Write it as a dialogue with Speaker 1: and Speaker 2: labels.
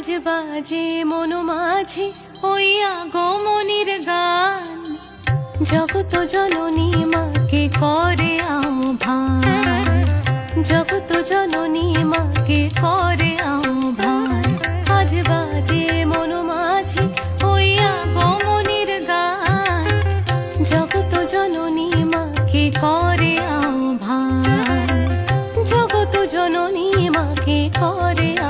Speaker 1: আজ বাজে মন মাঝে ওই আগমনির গান। জগত জননী মাকে করে আহ্বান। জগত জননী মাকে করে আহ্বান। আজ বাজে মন মাঝে ওই আগমনির গান। জগত জননী মাকে করে আহ্বান। জগত জননী মাকে করে আহ্বান